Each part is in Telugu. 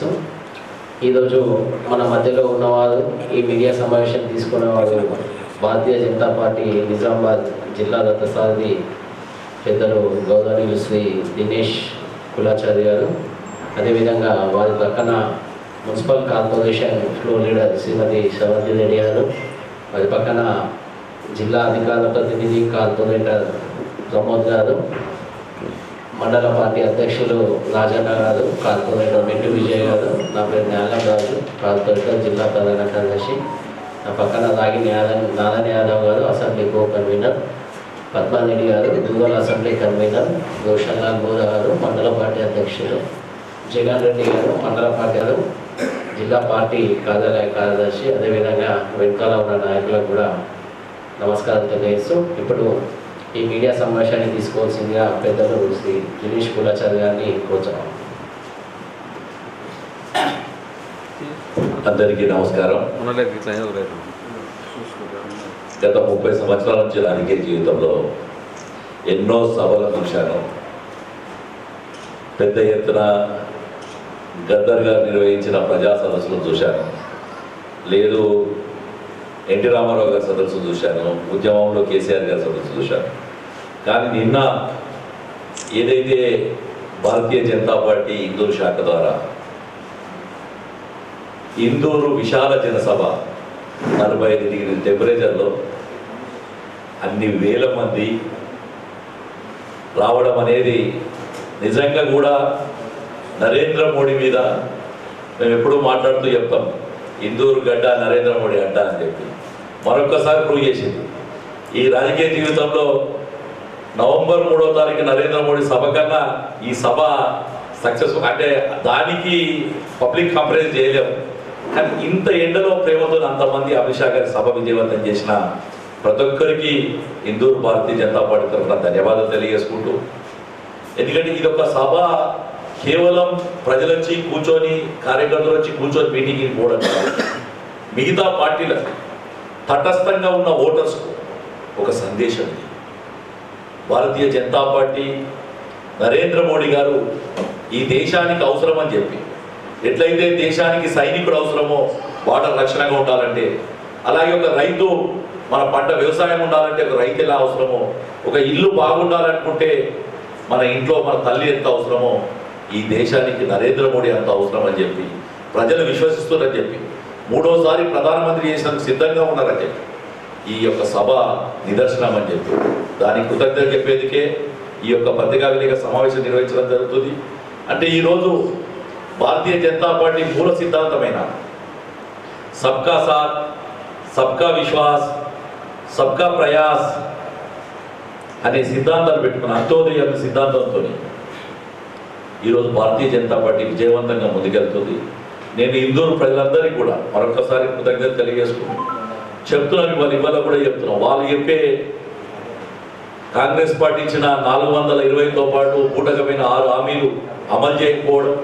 కోసం ఈరోజు మన మధ్యలో ఉన్నవారు ఈ మీడియా సమావేశం తీసుకునేవారు భారతీయ జనతా పార్టీ నిజామాబాద్ జిల్లా దత్తసారథి పెద్దలు గౌరవనీయులు శ్రీ దినేష్ కులాచారి గారు. అదేవిధంగా వారి పక్కన municipal corporation floor leader Shrimati Shavanti Reddy garu. వారి పక్కన జిల్లా అధికార ప్రతినిధి కార్పొరేటర్ ప్రమోద్ గారు. మండల పార్టీ అధ్యక్షులు రాజన్న గారు కార్పొరేటర్ మెట్టు విజయ్ గారు నా పేరు న్యాలం రాజు కార్పొరేటర్ జిల్లా ప్రధాన కార్యదర్శి. నా పక్కన రాగి న్యాయం నారాయణ యాదవ్ గారు assembly co convener Padma Reddy garu Durgal assembly convener. Roshan Lal Bora garu మండల పార్టీ అధ్యక్షులు. జగన్ రెడ్డి గారు మండల పార్టీ గారు జిల్లా పార్టీ కార్యాలయ కార్యదర్శి. అదేవిధంగా వెనకాల ఉన్న నాయకులకు కూడా నమస్కారం తెలియజేస్తూ ఇప్పుడు ఈ మీడియా సమావేశాన్ని తీసుకోవాల్సిందిగా పెద్దలు శ్రీ దినేష్ కులాచారి గారిని కోరుతున్నాం. అందరికీ నమస్కారం. గత ముప్పై సంవత్సరాల నుంచి రాజకీయ జీవితంలో ఎన్నో సభలు చూశాను పెద్ద ఎత్తున గద్దర్ గారు నిర్వహించిన ప్రజా సదస్సులు చూశాను. లేదు ఎన్టీ రామారావు గారి సదస్సు చూశాను ఉద్యమంలో కేసీఆర్ గారి సదస్సు చూశాను. కానీ నిన్న ఏదైతే భారతీయ జనతా పార్టీ ఇందూరు శాఖ ద్వారా ఇందూరు విశాల జనసభ నలభై ఐదు డిగ్రీ టెంపరేచర్లో అన్ని వేల మంది రావడం అనేది నిజంగా కూడా నరేంద్ర మోడీ మీద మేము ఎప్పుడూ మాట్లాడుతూ చెప్తాం. ఇందూరు గడ్డ నరేంద్ర మోడీ అడ్డ అని చెప్పి మరొకసారి ప్రూవ్ చేసింది. ఈ రాజకీయ జీవితంలో నవంబర్ మూడో తారీఖు నరేంద్ర మోడీ సభ కన్నా ఈ సభ సక్సెస్ అంటే దానికి పబ్లిక్ కాంప్రమైజ్ చేయలేము. కానీ ఇంత ఎండలో ప్రేమతో అంతమంది అమిత్ షా గారి సభ విజయవంతం చేసిన ప్రతి ఒక్కరికి ఇందూరు భారతీయ జనతా పార్టీ తరఫున ధన్యవాదాలు తెలియజేసుకుంటూ. ఎందుకంటే ఇది ఒక సభ కేవలం ప్రజలు వచ్చి కూర్చొని కార్యకర్తలు వచ్చి కూర్చొని మీటింగ్కి పోవడం మిగతా పార్టీల తటస్థంగా ఉన్న ఓటర్స్కు ఒక సందేశం ఇది. భారతీయ జనతా పార్టీ నరేంద్ర మోడీ గారు ఈ దేశానికి అవసరం అని చెప్పి ఎట్లయితే దేశానికి సైనికుడు అవసరమో బార్డర్ రక్షణగా ఉండాలంటే అలాగే ఒక రైతు మన పంట వ్యవసాయం ఉండాలంటే ఒక రైతు ఎలా అవసరమో ఒక ఇల్లు బాగుండాలనుకుంటే మన ఇంట్లో మన తల్లి ఎంత అవసరమో ఈ దేశానికి నరేంద్ర మోడీ అంత అవసరం అని చెప్పి ప్రజలు విశ్వసిస్తున్నారని చెప్పి మూడోసారి ప్రధానమంత్రి చేసినందుకు సిద్ధంగా ఉన్నారని చెప్పి ఈ యొక్క సభ నిదర్శనం అని చెప్పి. దానికి కృతజ్ఞత చెప్పేందుకే ఈ యొక్క పత్రికా విలేక సమావేశం నిర్వహించడం జరుగుతుంది. అంటే ఈరోజు భారతీయ జనతా పార్టీ మూల సిద్ధాంతమైన సబ్కా సాత్ సబ్కా విశ్వాస్ సబ్కా ప్రయాస్ అనే సిద్ధాంతాలు పెట్టుకున్న అంత్యోదయ సిద్ధాంతంతో ఈరోజు భారతీయ జనతా పార్టీ విజయవంతంగా ముందుకెళ్తుంది. నేను ఇందూరు ప్రజలందరికీ కూడా మరొకసారి కృతజ్ఞత తెలియజేసుకున్నాను చెప్తున్నాను ఇవాళ ఇవాళ కూడా చెప్తున్నాం. వాళ్ళు చెప్పే కాంగ్రెస్ పార్టీ ఇచ్చిన నాలుగు వందల ఇరవైతో పాటు పూటకమైన ఆరు హామీలు అమలు చేయకపోవడం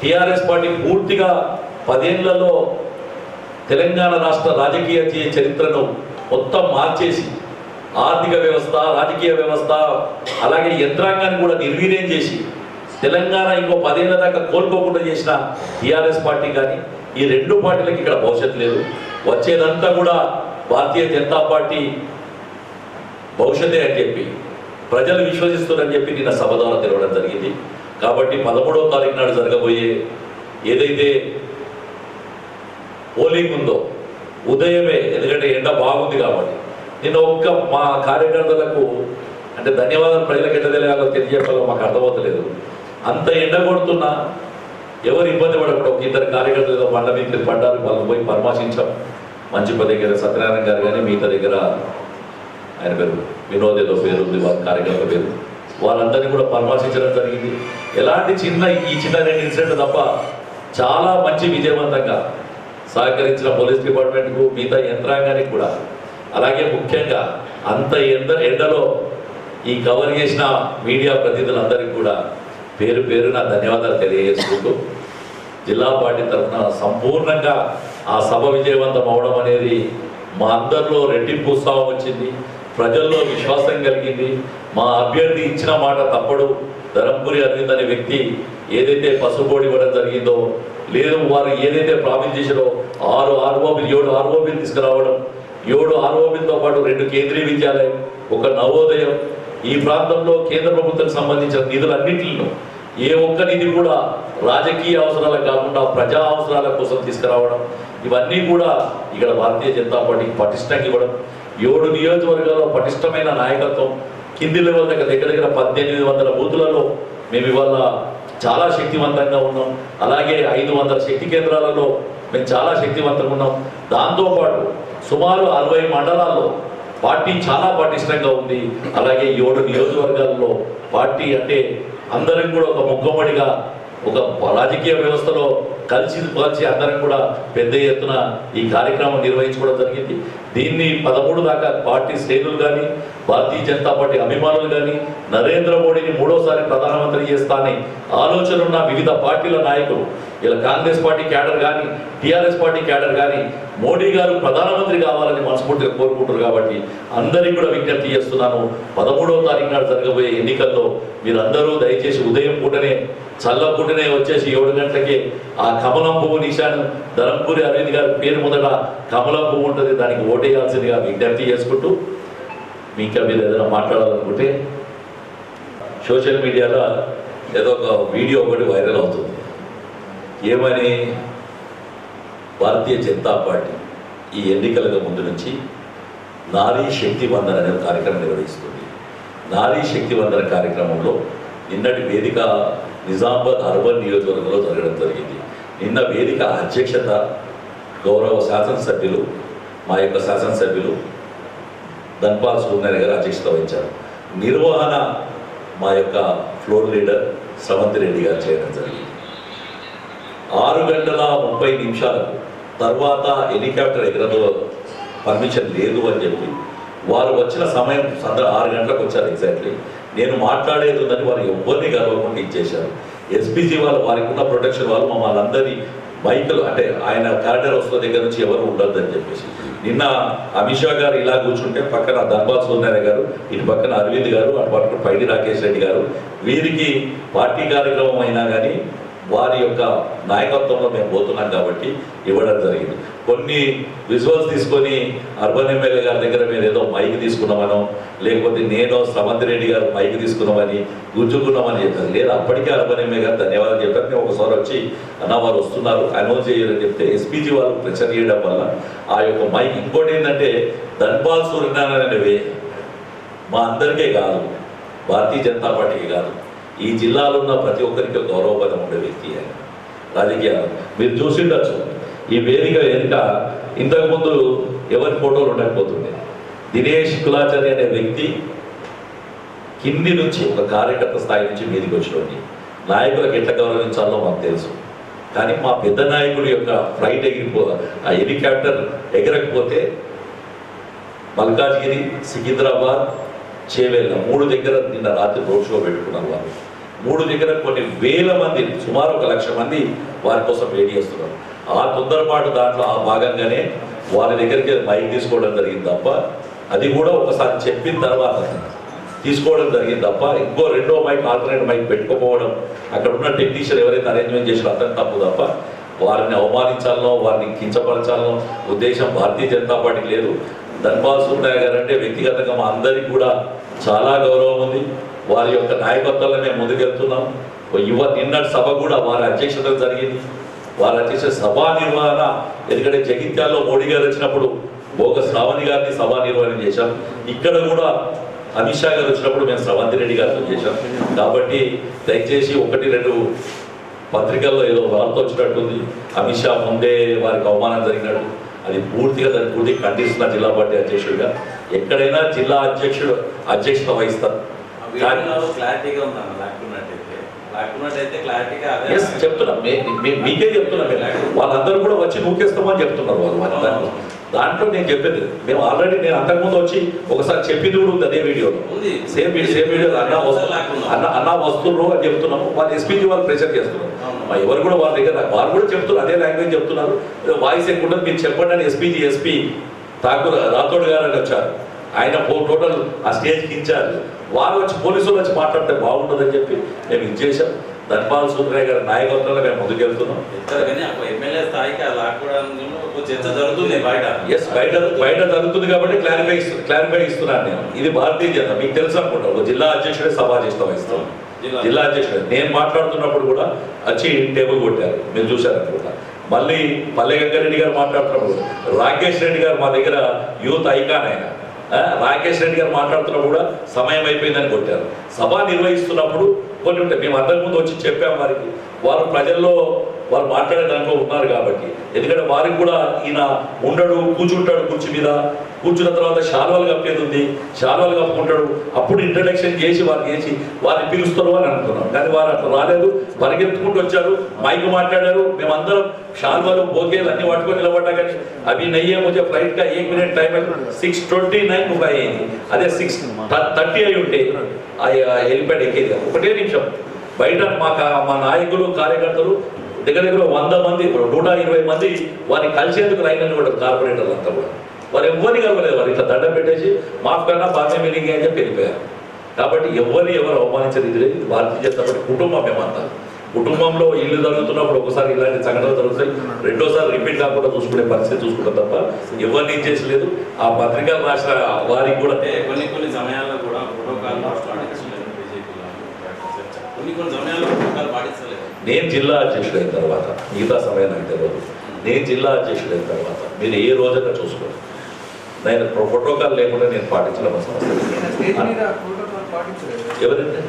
టీఆర్ఎస్ పార్టీ పూర్తిగా పదేళ్ళలో తెలంగాణ రాష్ట్ర రాజకీయ చరిత్రను మొత్తం మార్చేసి ఆర్థిక వ్యవస్థ రాజకీయ వ్యవస్థ అలాగే యంత్రాంగాన్ని కూడా నిర్వీర్యం చేసి తెలంగాణ ఇంకో పదేళ్ళ దాకా కోల్పోకుండా చేసిన టీఆర్ఎస్ పార్టీ కానీ ఈ రెండు పార్టీలకు ఇక్కడ భవిష్యత్తు లేదు. వచ్చేదంతా కూడా భారతీయ జనతా పార్టీ భవిష్యత్తే అని చెప్పి ప్రజలు విశ్వసిస్తున్నారని చెప్పి నిన్న సభ ద్వారా తెలవడం జరిగింది. కాబట్టి పదమూడవ తారీఖు నాడు జరగబోయే ఏదైతే పోలింగ్ ఉందో ఉదయమే ఎందుకంటే ఎండ బాగుంది కాబట్టి నేను ఒక్క మా కార్యకర్తలకు అంటే ధన్యవాదాలు ప్రజలకు ఎట్లా తెలియాలో తెలియజేయాలో మాకు అర్థమవుతలేదు. అంత ఎండ కొడుతున్నా ఎవరు ఇబ్బంది పడకుండా ఒక ఇద్దరు కార్యకర్తలు ఏదో పండ్ల మీద పడ్డారు వాళ్ళు పోయి పరామర్శించాం. మంచిప దగ్గర సత్యనారాయణ గారు కానీ మిగతా దగ్గర ఆయన పేరు వినోద్ ఏదో పేరు ఉంది వాళ్ళ కార్యకర్త పేరు. వాళ్ళందరినీ కూడా పరామర్శించడం జరిగింది. ఎలాంటి చిన్న ఈ చిన్న రెండు ఇన్సిడెంట్ తప్ప చాలా మంచి విజయవంతంగా సహకరించిన పోలీస్ డిపార్ట్మెంట్కు మిగతా యంత్రాంగానికి కూడా. అలాగే ముఖ్యంగా అంత ఎండ ఎండలో ఈ కవర్ చేసిన మీడియా ప్రతినిధులందరికీ కూడా పేరు పేరు నా ధన్యవాదాలు తెలియజేసుకుంటూ జిల్లా పార్టీ తరఫున సంపూర్ణంగా ఆ సభ విజయవంతం అవడం అనేది మా అందరిలో రెట్టింపు ఉత్సాహం వచ్చింది. ప్రజల్లో విశ్వాసం కలిగింది. మా అభ్యర్థి ఇచ్చిన మాట తప్పడు. ధరంపురి అరవింద్ అనే వ్యక్తి ఏదైతే పసుపోడి ఇవ్వడం జరిగిందో లేదు వారు ఏదైతే ప్రామిస్ చేసారో ఆరు ఆర్ఓబిల్ ఏడు ఆర్ఓబిల్ తీసుకురావడం ఏడు ఆర్ఓబిల్తో పాటు రెండు కేంద్రీయ విద్యాలయం ఒక నవోదయం ఈ ప్రాంతంలో కేంద్ర ప్రభుత్వం సంబంధించిన నిధులన్నింటిలో ఏ ఒక్క నిధి కూడా రాజకీయ అవసరాలకు కాకుండా ప్రజా అవసరాల కోసం తీసుకురావడం ఇవన్నీ కూడా ఇక్కడ భారతీయ జనతా పార్టీకి పటిష్టంగా ఇవ్వడం. ఏడు నియోజకవర్గాల్లో పటిష్టమైన నాయకత్వం. కింది లెవెల్ దగ్గర దగ్గర దగ్గర పద్దెనిమిది వందల బూతులలో మేము ఇవాళ చాలా శక్తివంతంగా ఉన్నాం. అలాగే ఐదు వందల శక్తి కేంద్రాలలో మేము చాలా శక్తివంతంగా ఉన్నాం. దాంతోపాటు సుమారు అరవై మండలాల్లో పార్టీ చాలా పటిష్టంగా ఉంది. అలాగే ఏడు నియోజకవర్గాల్లో పార్టీ అంటే అందరం కూడా ఒక ముగ్గుమడిగా ఒక రాజకీయ వ్యవస్థలో కలిసి కలిసి అందరం కూడా పెద్ద ఎత్తున ఈ కార్యక్రమం నిర్వహించుకోవడం జరిగింది. దీన్ని పదమూడు దాకా పార్టీ శ్రేణులు కానీ భారతీయ జనతా పార్టీ అభిమానులు కానీ నరేంద్ర మోడీని మూడోసారి ప్రధానమంత్రి చేస్తానని ఆలోచన ఉన్న వివిధ పార్టీల నాయకులు ఇలా కాంగ్రెస్ పార్టీ క్యాడర్ కానీ టీఆర్ఎస్ పార్టీ క్యాడర్ కానీ మోడీ గారు ప్రధానమంత్రి కావాలని మనస్ఫూర్తిగా కోరుకుంటారు కాబట్టి అందరికీ కూడా విజ్ఞప్తి చేస్తున్నాను. పదమూడవ తారీఖు నాడు జరగబోయే ఎన్నికల్లో మీరందరూ దయచేసి ఉదయం పూటనే చల్ల పూటనే వచ్చేసి ఏడు గంటలకి ఆ కమలం పువ్వుని ఇచ్చాడు ధరంపూరి అరవింద్ గారి పేరు ముందట కమలం పువ్వు ఉంటుంది. దానికి ఓటేయాల్సిందిగా విజ్ఞప్తి చేసుకుంటూ మీ ఇంకా మీరు ఏదైనా మాట్లాడాలనుకుంటే సోషల్ మీడియాలో ఏదో ఒక వీడియో ఒకటి వైరల్ అవుతుంది. ఏమని భారతీయ జనతా పార్టీ ఈ ఎన్నికలకు ముందు నుంచి నారీ శక్తి వందన అనే కార్యక్రమం నిర్వహిస్తుంది. నారీ శక్తి వందన కార్యక్రమంలో నిన్నటి వేదిక నిజామాబాద్ అర్బన్ నియోజకవర్గంలో జరగడం జరిగింది. నిన్న వేదిక అధ్యక్షత గౌరవ శాసనసభ్యులు మా యొక్క శాసనసభ్యులు ధన్పాల్ సూర్యనారాయణ గారు అధ్యక్షత వహించారు. నిర్వహణ మా యొక్క ఫ్లోర్ లీడర్ స్రవంతి రెడ్డి గారు చేయడం జరిగింది. ఆరు గంటల ముప్పై నిమిషాలకు తర్వాత హెలికాప్టర్ ఎగరదో పర్మిషన్ లేదు అని చెప్పి వారు వచ్చిన సమయం సంద ఆరు గంటలకు వచ్చారు ఎగ్జాక్ట్లీ నేను మాట్లాడేది ఉందని వారు ఎవరిని గర్వకుండా ఇచ్చేశారు. ఎస్పీజీ వాళ్ళు వారికి ఉన్న ప్రొటెక్షన్ వాళ్ళు మమ్మల్ని అందరి బైకులు అంటే ఆయన కారిడార్ వస్తున్న దగ్గర నుంచి ఎవరు ఉండొద్దని చెప్పేసి. నిన్న అమిత్ షా గారు ఇలా కూర్చుంటే పక్కన ధర్బాల్ సోనారాయణ గారు ఇటు పక్కన అరవింద్ గారు అటు పక్కన పైడి రాకేష్ రెడ్డి గారు వీరికి పార్టీ కార్యక్రమం అయినా కానీ వారి యొక్క నాయకత్వంలో మేము పోతున్నాం కాబట్టి ఇవ్వడం జరిగింది. కొన్ని విజువల్స్ తీసుకొని అర్బన్ ఎమ్మెల్యే గారి దగ్గర మీరు ఏదో మైక్ తీసుకున్నామనో లేకపోతే నేను సమంత్ రెడ్డి గారు మైక్ తీసుకున్నామని గుంజుకున్నామని చెప్పారు. లేదు అప్పటికే అర్బన్ ఎమ్మెల్యే గారు ధన్యవాదాలు చెప్పారు. నేను ఒకసారి వచ్చి అన్న వారు వస్తున్నారు అనౌన్స్ చేయాలని చెప్తే ఎస్పీజీ వాళ్ళు ప్రెషర్ చేయడం వల్ల ఆ యొక్క మైక్ ఇంకోటి ఏంటంటే ధన్పాల్ సూర్యనారాయణ అనేవి మా అందరికీ కాదు భారతీయ జనతా పార్టీకి కాదు. ఈ జిల్లాలో ఉన్న ప్రతి ఒక్కరికి గౌరవపదం ఉండే వ్యక్తి ఆయన. రాజకీయాలు. మీరు చూసి ఉండొచ్చు ఈ వేదిక వెనుక ఇంతకుముందు ఎవరి ఫోటోలు ఉండకపోతుండే. దినేష్ కులాచారి అనే వ్యక్తి కింది నుంచి ఒక కార్యకర్త స్థాయి నుంచి మీదికి వచ్చినోడిని. నాయకులకు ఎట్లా గౌరవించాలో మాకు తెలుసు. కానీ మా పెద్ద నాయకుడి యొక్క ఫ్లైట్ ఎగిరిపో ఆ హెలికాప్టర్ ఎగరకపోతే మల్కాజ్గిరి సికింద్రాబాద్ చేవేళ్ళ మూడు దగ్గర నిన్న రాత్రి రోడ్ షో పెట్టుకున్నారు వారు మూడు దగ్గర కొన్ని వేల మంది సుమారు ఒక లక్ష మంది వారి కోసం వేడి చేస్తున్నారు. ఆ తొందరపాటు దాంట్లో ఆ భాగంగానే వారి దగ్గరికి మైక్ తీసుకోవడం జరిగింది తప్ప అది కూడా ఒకసారి చెప్పిన తర్వాత తీసుకోవడం జరిగింది తప్ప ఇంకో రెండో మైక్ ఆల్టర్నేట్ మైక్ పెట్టుకోపోవడం అక్కడ ఉన్న టెక్నీషియన్ ఎవరైతే అరేంజ్మెంట్ చేసారో అతను తప్పు తప్ప వారిని అవమానించాలనో వారిని కించపరచాలనో ఉద్దేశం భారతీయ జనతా పార్టీకి లేదు. ధన్బాల్ సూర్యనారాయణ గారు అంటే వ్యక్తిగతంగా మా అందరికీ కూడా చాలా గౌరవం ఉంది. వారి యొక్క నాయకత్వంలో మేము ముందుకెళ్తున్నాం. యువ నిన్నటి సభ కూడా వారి అధ్యక్షత జరిగింది. వాళ్ళు చేసే సభా నిర్వహణ. ఎందుకంటే జగిత్యాల్లో మోడీ గారు వచ్చినప్పుడు భోగ శ్రావణి గారిని సభా నిర్వహణ చేశాం. ఇక్కడ కూడా అమిత్ షా గారు వచ్చినప్పుడు మేము శ్రవంతి రెడ్డి గారితో చేశాం. కాబట్టి దయచేసి ఒకటి రెండు పత్రికల్లో ఏదో వార్త వచ్చినట్టుంది. అమిత్ షా ముందే వారికి అవమానం జరిగినట్టు. అది పూర్తిగా దాన్ని పూర్తి ఖండిస్తున్న జిల్లా పార్టీ అధ్యక్షుడిగా. ఎక్కడైనా జిల్లా అధ్యక్షుడు అధ్యక్షత వహిస్తారు. క్లారిటీగా ఉందన్న లేకున్నట్టయితే ఎస్ చెప్తున్నా. మీకే చెప్తున్నా వాళ్ళందరూ కూడా వచ్చి నూకేస్తామని చెప్తున్నారు వాళ్ళు దాంట్లో దాంట్లో నేను చెప్పేది. మేము ఆల్రెడీ నేను అంతకుముందు వచ్చి ఒకసారి చెప్పింది కూడా ఉంది అదే వీడియోలో సేమ్ సేమ్ వీడియో అన్న అన్న అన్న వస్తున్నారు అని చెప్తున్నాము. వాళ్ళు ఎస్పీజీ వాళ్ళు ప్రెషర్ చేస్తున్నారు. ఎవరు కూడా వాళ్ళ దగ్గర వాళ్ళు కూడా చెప్తున్నారు. అదే లాంగ్వేజ్ చెప్తున్నారు. వాయిస్ ఎక్కువ ఉంటుంది మీరు చెప్పండి అని ఎస్పీజీ ఎస్పీ ఠాకూర్ రాథోడ్ గారు అని వచ్చారు. ఆయన పో- టోటల్ ఆ స్టేజ్కి ఇన్ఛార్జ్. వారు వచ్చి పోలీసులు వచ్చి మాట్లాడితే బాగుంటుందని చెప్పి మేము ఇది చేశాం ధర్మాల సూత్రయ్య గారి నాయకత్వంలో మేము ముందుకెళ్తున్నాం. ఎస్ బయట. బయట జరుగుతుంది కాబట్టి క్లారిఫై క్లారిఫై ఇస్తున్నాను నేను. ఇది భారతీయ జనతా మీకు తెలుసు అనుకుంటా ఒక జిల్లా అధ్యక్షుడే సభాధిష్టం ఇస్తాం. జిల్లా- అధ్యక్షుడు. నేను మాట్లాడుతున్నప్పుడు కూడా వచ్చి టేబుల్ కొట్టారు. మీరు చూశారు అనుకుంటా. మళ్ళీ పల్లె గంగారెడ్డి గారు మాట్లాడుతున్నప్పుడు రాకేష్ రెడ్డి గారు మా దగ్గర యూత్ ఐకాన్ ఆయన. రాకేష్ రెడ్డి గారు మాట్లాడుతున్నప్పుడు కూడా సమయం అయిపోయిందని కొట్టారు. సభ నిర్వహిస్తున్నప్పుడు కొన్ని ఉంటాయి మేము ముందు వచ్చి చెప్పాం వారికి. వారు ప్రజల్లో వారు మాట్లాడే దాంట్లో ఉన్నారు కాబట్టి. ఎందుకంటే వారికి కూడా ఈయన ఉండడు కూర్చుంటాడు కుర్చీ మీద. కూర్చున్న తర్వాత శాల్వాలు కప్పేది ఉంది? శాల్వాలు కప్పుకుంటాడు అప్పుడు ఇంట్రడక్షన్ చేసి వారికి చేసి వారిని పిలుస్తారు అని అనుకున్నాం. కానీ వారు అట్లా రాలేదు. పరిగెత్తుకుంటూ వచ్చారు. మైక్ మాట్లాడారు. మేమందరం శాల్వాలు బోకేలు అన్ని పట్టుకొని నిలబడ్డా కానీ అవి నయ్యే ముజే ఫ్లైట్గా a minute time six twenty nine ముప్పై అయింది. అదే సిక్స్ థర్టీ అయి ఉంటే ఆ హెలిప్యాడ్ ఎక్కేది. ఒకటే నిమిషం. బయట మా మా నాయకులు కార్యకర్తలు దగ్గర దగ్గర వంద మంది నూట ఇరవై మంది వారిని కలిసేందుకు లైన్ కూడా కార్పొరేటర్లు అంతా కూడా. వారు ఎవరిని కలవలేదు. వారు ఇట్లా దండం పెట్టేసి మాఫ్ కన్నా బాగా మీనింగ్ అని చెప్పి వెళ్ళిపోయారు. కాబట్టి ఎవరిని ఎవరు అవమానించేది ఇది లేదు. భారతీయ జనతా పార్టీ కుటుంబం మేమంతా. కుటుంబంలో ఇల్లు జరుగుతున్నప్పుడు ఒకసారి ఇలాంటి సంఘటనలు జరుగుతాయి. రెండోసారి రిపీట్ కాకుండా చూసుకునే పరిస్థితి చూసుకుంటాం తప్ప ఎవరిని ఏం చేసలేదు ఆ పత్రిక రాసిన వారికి కూడా కొన్ని కొన్ని సమయాల్లో కూడా ప్రోటోకాల్ కొన్ని కొన్ని సమయాల్లో నేను జిల్లా అధ్యక్షుడైన తర్వాత మిగతా సమయం నాకు తెలియదు నేను జిల్లా అధ్యక్షుడైన తర్వాత మీరు ఏ రోజైనా చూసుకోండి నేను ప్రో- ప్రోటోకాల్ లేకుండా నేను పాటించలేదు ఎవరంటే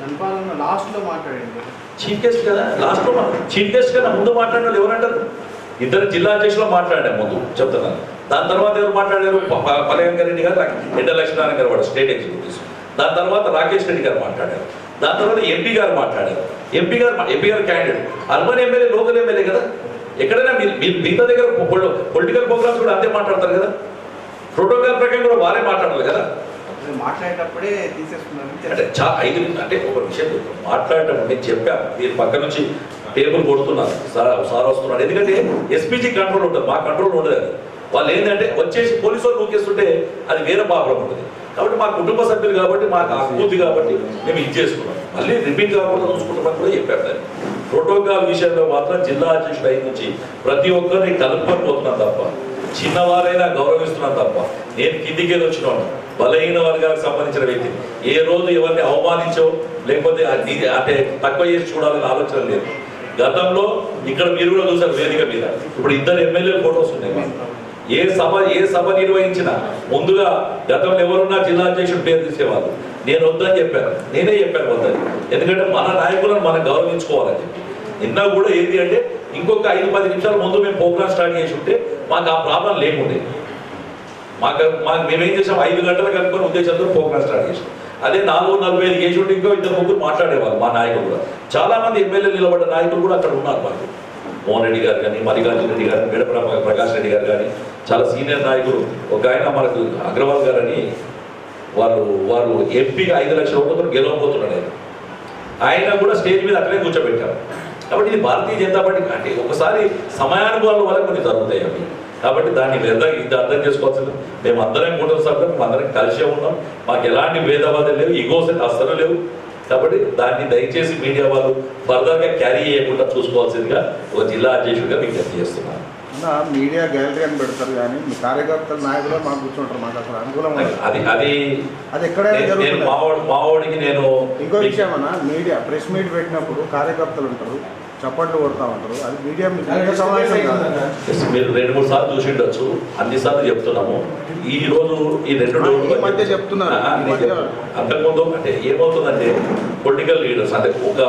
కనపాలన్న లాస్ట్లో కదా. చీఫ్ గెస్ట్ కదా లాస్ట్ చీఫ్ గెస్ట్ కదా ముందు మాట్లాడిన ఎవరంటారు ఇద్దరు జిల్లా అధ్యక్షులు మాట్లాడారు ముందు చెప్తున్నాను దాని తర్వాత ఎవరు మాట్లాడారు పలయంగా రెడ్డి గారు ఎండ లక్ష్మీనారాయణ గారు వాడు స్టేట్ ఎగ్జిక్యూటివ్స్ దాని తర్వాత రాకేష్ రెడ్డి గారు మాట్లాడారు దాని తర్వాత ఎంపీ గారు మాట్లాడారు. MP garu MP garu candidate urban MLA local MLA కదా? ఎక్కడైనా మీరు మిగతా దగ్గర పొలిటికల్ ప్రోగ్రామ్స్ కూడా అంతే మాట్లాడతారు కదా? ప్రోటోకాల్ ప్రకారం కూడా వారే మాట్లాడాలి కదా? మాట్లాడేటప్పుడే తీసేసుకున్నారని అంటే. చా ఐదు అంటే ఒక విషయం. మాట్లాడటం నేను చెప్పాను మీరు పక్క నుంచి టేబుల్ కొడుతున్నారు. సార్ సార్ వస్తున్నాడు. ఎందుకంటే ఎస్పీజీ కంట్రోల్ ఉంటుంది. మా కంట్రోల్ ఉండదు వాళ్ళు ఏంటంటే వచ్చేసి పోలీసు వాళ్ళు నూకేస్తుంటే అది వేరే ప్రాబ్లం ఉంటుంది. కాబట్టి మా కుటుంబ సభ్యులు కాబట్టి మాకు ఆకూతి కాబట్టి మేము ఇది చేసుకున్నాం. మళ్ళీ రిపీట్ కాకుండా చూసుకుంటామని కూడా చెప్పారు దాన్ని. ప్రోటోకాల్ విషయంలో మాత్రం జిల్లా అధ్యక్షుడు అయిన నుంచి ప్రతి ఒక్కరిని కలుపుకొని పోతున్నాం తప్ప చిన్నవారైనా గౌరవిస్తున్నాం తప్ప నేను కిందికి వెళ్ళి వచ్చినాను బలహీన వర్గాలకు సంబంధించిన వ్యక్తి. ఏ రోజు ఎవరిని అవమానించో లేకపోతే అంటే తక్కువ చేసి చూడాలని ఆలోచన లేదు. గతంలో ఇక్కడ మీరు కూడా చూసారు వేదిక మీద. ఇప్పుడు ఇద్దరు ఎమ్మెల్యే ఫోటోస్ ఉన్నాయి. ఏ సభ ఏ సభ నిర్వహించినా ముందుగా గతంలో ఎవరున్నా జిల్లా అధ్యక్షుడు పేరు తీసేవాళ్ళు. నేను వద్దని చెప్పాను. నేనే చెప్పాను వద్దని. ఎందుకంటే మన నాయకులను మనం గౌరవించుకోవాలని చెప్పి. నిన్న కూడా ఏంటి అంటే ఇంకొక ఐదు పది నిమిషాల ముందు మేము ప్రోగ్రామ్ స్టార్ట్ చేసి ఉంటే మాకు ఆ ప్రాబ్లం లేకుండే. మాకు మాకు మేమేం చేసాం? ఐదు గంటలకు కనుక్కొని ఉద్దేశంతో ప్రోగ్రామ్ స్టార్ట్ చేసాం. అదే నాలుగు నలభై ఐదు చేసి ఉంటే ఇంకో ఇద్దరు ముగ్గురు మాట్లాడేవాళ్ళు మా నాయకులు కూడా. చాలా మంది ఎమ్మెల్యే నిలబడ్డ నాయకులు కూడా అక్కడ ఉన్నారు మాకు. మోహన్ రెడ్డి గారు కానీ మల్లికార్జున రెడ్డి గారు మెడప్ర ప్రకాష్ రెడ్డి గారు కానీ చాలా సీనియర్ నాయకులు ఒక ఆయన మనకు అగ్రవాల్ గారని వాళ్ళు వాళ్ళు ఎంపీగా ఐదు లక్షల ఓట్లతో గెలవబోతున్నాడు ఆయన. ఆయన కూడా స్టేజ్ మీద అక్కడే కూర్చోబెట్టారు. కాబట్టి ఇది భారతీయ జనతా పార్టీ అంటే ఒకసారి సమయానుభవాల వల్ల కొన్ని జరుగుతాయి అవి. కాబట్టి దాన్ని వ్యర్థం ఇది అర్థం చేసుకోవాల్సింది. మేము అందరం కుటుంబ సభ్యులు మేము అందరం కలిసే ఉన్నాం. మాకు ఎలాంటి భేదవాదాలు లేవు ఈగోస్ అస్సలు లేవు. కాబట్టి దాన్ని దయచేసి మీడియా వాళ్ళు ఫర్దర్గా క్యారీ చేయకుండా చూసుకోవాల్సిందిగా ఒక జిల్లా అధ్యక్షుడిగా విజ్ఞప్తి చేస్తున్నాను. అన్న మీడియా గ్యాలరీ అని పెడతారు కానీ మీ కార్యకర్తలు నాయకులు మాకు కూర్చుంటారు మాకు అసలు అనుకూలం. అది అది అది ఎక్కడైనా జరుగుతుంది మావాడికి నేను ఇంకో విషయం అన్న మీడియా ప్రెస్ మీట్ పెట్టినప్పుడు కార్యకర్తలు ఉంటారు చప్పట్లు కొడతా ఉంటారు. అది మీడియా మీరు రెండు మూడు సార్లు చూసి ఉండొచ్చు అన్ని సార్లు చెప్తున్నాము. ఈ రోజు ఈ రెండు మధ్య చెప్తున్నారు. అంతకుముందు అంటే ఏమవుతుందంటే పొలిటికల్ లీడర్స్ అంటే ఒక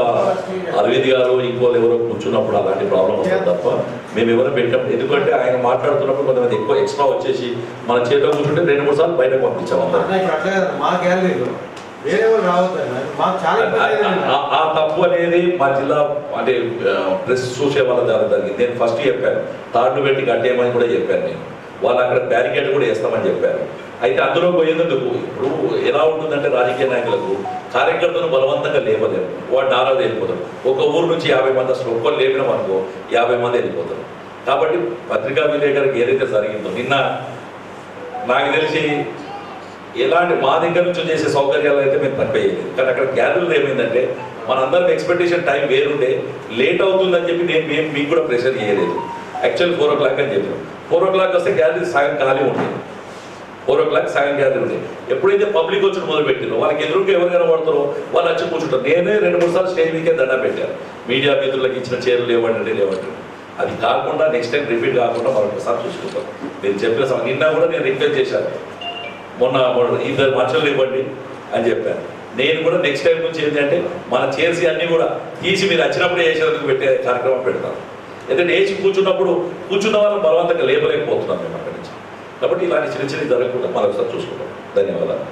అరవింద్ గారు ఇంకోళ్ళు ఎవరో కూర్చున్నప్పుడు అలాంటి ప్రాబ్లం వస్తుంది తప్ప మేము ఎవరో పెట్టినప్పుడు ఎందుకంటే ఆయన మాట్లాడుతున్నప్పుడు కొంతమంది ఎక్కువ ఎక్స్ట్రా వచ్చేసి మన చేతిలో కూర్చుంటే రెండు మూడు సార్లు బయటకు పంపించాము వేరే వాళ్ళు రావద్దు మాకు చాలా ఆ- తప్పు అనేది మా జిల్లా అంటే ప్రెస్ చూసే వాళ్ళ ద్వారా జరిగింది. నేను ఫస్ట్ చెప్పాను. తాళ్ళు పెట్టి కట్టేయమని కూడా చెప్పాను నేను. వాళ్ళు అక్కడ బ్యారికేడ్ కూడా వేస్తామని చెప్పారు. అయితే అందులో పోయేందుకు ఇప్పుడు ఎలా ఉంటుందంటే రాజకీయ నాయకులకు కార్యకర్తలు బలవంతంగా లేపలేరు వాడు నారా వెళ్ళిపోతారు ఒక ఊరు నుంచి యాభై మంది అసలు ఒక్కరు లేపినాం అనుకో యాభై మంది వెళ్ళిపోతారు. కాబట్టి పత్రికా విలేకరికి ఏదైతే జరిగిందో నిన్న నాకు తెలిసి ఎలాంటి మా దగ్గర నుంచి చేసే సౌకర్యాలు అయితే మేము తక్కువ కానీ అక్కడ గ్యాదర్ ఏమైందంటే మనందరం ఎక్స్పెక్టేషన్ టైం వేరుండే లేట్ అవుతుందని చెప్పి నేను మేము మీకు కూడా ప్రెషర్ చేయలేదు యాక్చువల్ ఫోర్ ఓ క్లాక్ అని చెప్పాను ఫోర్ ఓ క్లాక్ వస్తే గ్యాదరింగ్ సగం ఖాళీ ఉంటుంది ఫోర్ ఓ క్లాక్ సగం గ్యాదరింగ్ ఉంది ఎప్పుడైతే పబ్లిక్ వచ్చి మొదలు పెట్టినో వాళ్ళకి ఎదురుగా ఎవరు కనబడతారో వాళ్ళు వచ్చి కూర్చుంటారు. నేనే రెండు మూడు సార్లు స్టేజ్ మీకే దండ పెట్టాను. మీడియా మిత్రులకు ఇచ్చిన చీరలు లేవండి లేవండి అది కాకుండా నెక్స్ట్ టైం రిపీట్ కాకుండా మరొకసారి చూసుకుంటాం. నేను చెప్పిన నిన్న కూడా నేను రిక్వెస్ట్ చేశాను. మొన్న ఇద్దరు మనుషులు ఇవ్వండి అని చెప్పాను నేను కూడా నెక్స్ట్ టైం నుంచి ఏంటంటే మన చేసి అన్ని కూడా తీసి మీరు వచ్చినప్పుడు వేసేందుకు పెట్టే కార్యక్రమం పెడతాను ఎందుకంటే వేసి కూర్చున్నప్పుడు కూర్చున్న వాళ్ళని బలవంతంగా లేపలేకపోతున్నాం మేము అక్కడి నుంచి. కాబట్టి ఇలాంటి చిన్న చిన్న జరగకుండా మరొకసారి చూసుకుంటాం ధన్యవాదాలు.